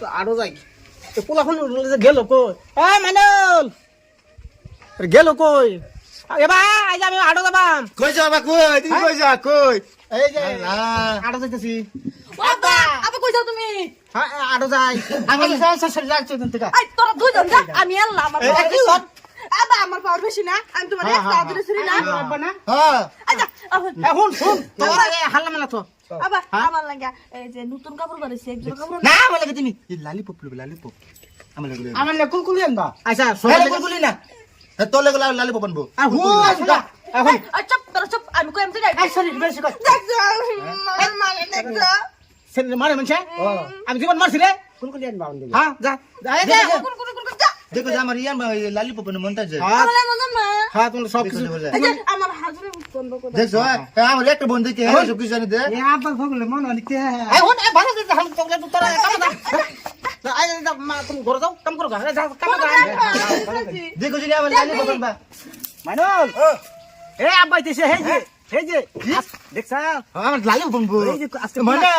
তো আরও যাই। তো পোলাখন গেল কই? এ মাইনুল! আরে গেল কই? আজ আমি আটো যাবাম। কই যাবা কই? তুমি কই যা কই? এই যে না যাইতেছি। আব্বা আব্বা কই যাও তুমি? হ্যাঁ আটো যাই। আমি সরি যাচ্ছি তুমি থেকে। আই তোরা দুইজন যা আমি আল্লাহ আমার? আব্বা আমার পাওয়ার বেশি না। আমি তোমার হ্যাঁ, একটা হ্যাঁ, আদরে না। হ্যাঁ। আচ্ছা আব্বা, এ শুন শুন। তোরা এ হাল্লা মেলা তো। আব্বা হ্যাঁ? আমার লাগা এই যে নতুন কাপড় বানাইছে একজন কাপড় না আমার লাগে তুমি। এই লালিপপ লবে লালিপপ। আমার লাগে আমার লে কুলকুলি আনবা। আচ্ছা সবাই লেগে- না। হ্যাঁ তোর লাগে লালিপপ আনব। আর হুন আসবা এখন চুপ তোরা চুপ আমি কই এমতে যাই। এই সরি বেশি দেখছ আমার মানে দেখছ সেন মারে মনছে? আমি জীবন মারছি রে। কুলকুলি আনবা হ্যাঁ যা। যা কুর কুর যা। দেখো যে আমার ইয়ান লালিপপ মনটা যে। হ্যাঁ আমার মনে হ্যাঁ তুমি সব কিছু দেখছ হ্যাঁ আমার একটা বন্ধু কে এখন- সব কিছু জানি দে এ আব্বা ভগলে মন অনেক এই হুন এ ভালো দিতে তোকে তো তোরা কাম দা না আই যা মা তুমি ঘরে যাও কাম করো ঘরে যাও কাম দা দেখো যে আমার লালিপপ আনবা মাইনুল এ আব্বা দিছে হে যে হে যে দেখছা আমার লালিপপ আনব এই যে আজকে মানে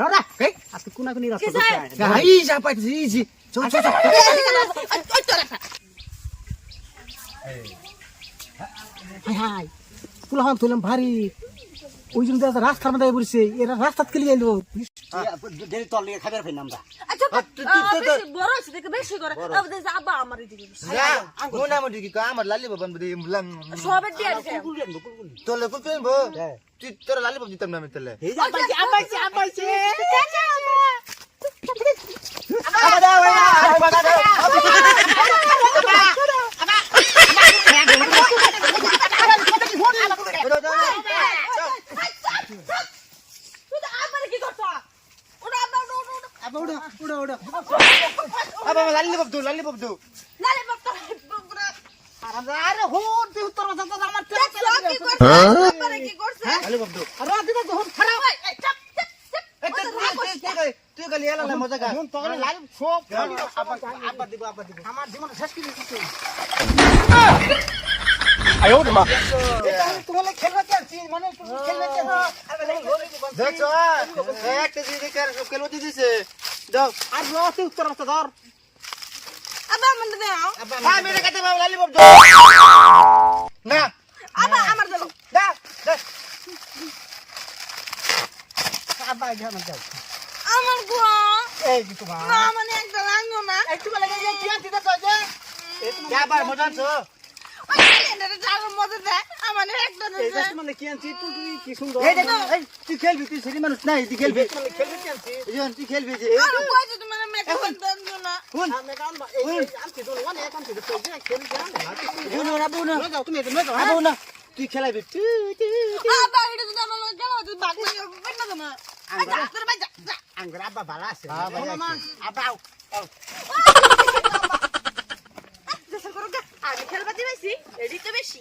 রারা এই আজকে কোনা কোনি রাস্তা? দেখছা এই যা পাইছি এই যে চল চল চল হাই হাই পুলাহান তুললাম ভারী। ওই জন্য রাস্তার মধ্যে বলছে এরা রাস্তা কেলে গেল তোর তল দিতাম না আমি আমরা আচ্ছা আ, তুই- তুই- তুই- বেশি বড় আছে দেখে বেশি করে আব্বা দেখছে আব্বা আমার দিকে যা কোন আমার দিকে কা আমার লালিপপ আনব দে মুলাম সবে দিয়ে দিছে কুলকুলি আনব কুলকুলি তোর লাগে কোন আনব হ্যাঁ। তুই তোর লালিপপ দিতাম না আমি তোলে এই যে আব্বাইছে আব্বাইছে আব্বাইছে তুই তো আমার কি করছ ওটা আব্বা ওটা ওটা ওটা আব্বা উড়ো উড়ো উড়ো আবার লালিপপ দো লালিপপ দো বাপ্পা পুরা আরে হুন তুই উত্তর কথা আমার তেল কি কি লালিপপ তো তো জীবন শেষ আয়ো মা তোমালে খেলবা চাচ্ছি মানে তুমি খেলবা চাচ্ছি আরে লোলি দিব দেখছ একটা দিদি কেলো দিছে দাও আর রতে উত্তর কথা ধর আব্বা আমার দাও হ্যাঁ মেরে কাছে বাবা লালিপপ দো না আব্বা আমার দাও দা দা আব্বা জানা যাও আমার গো এই যে তোমার না মানে একটা রাঙ্গো না একটু বলে যে কি আনতে দাও যে যা বার তুই তুই কি সুন্দর? এই দেখ। এই তুই খেলবি আঙ্গুর। আব্বা ভালো আছে। হ্যাঁ, আব্বা আগে খেলবা দিবেছি এডি তো বেশি।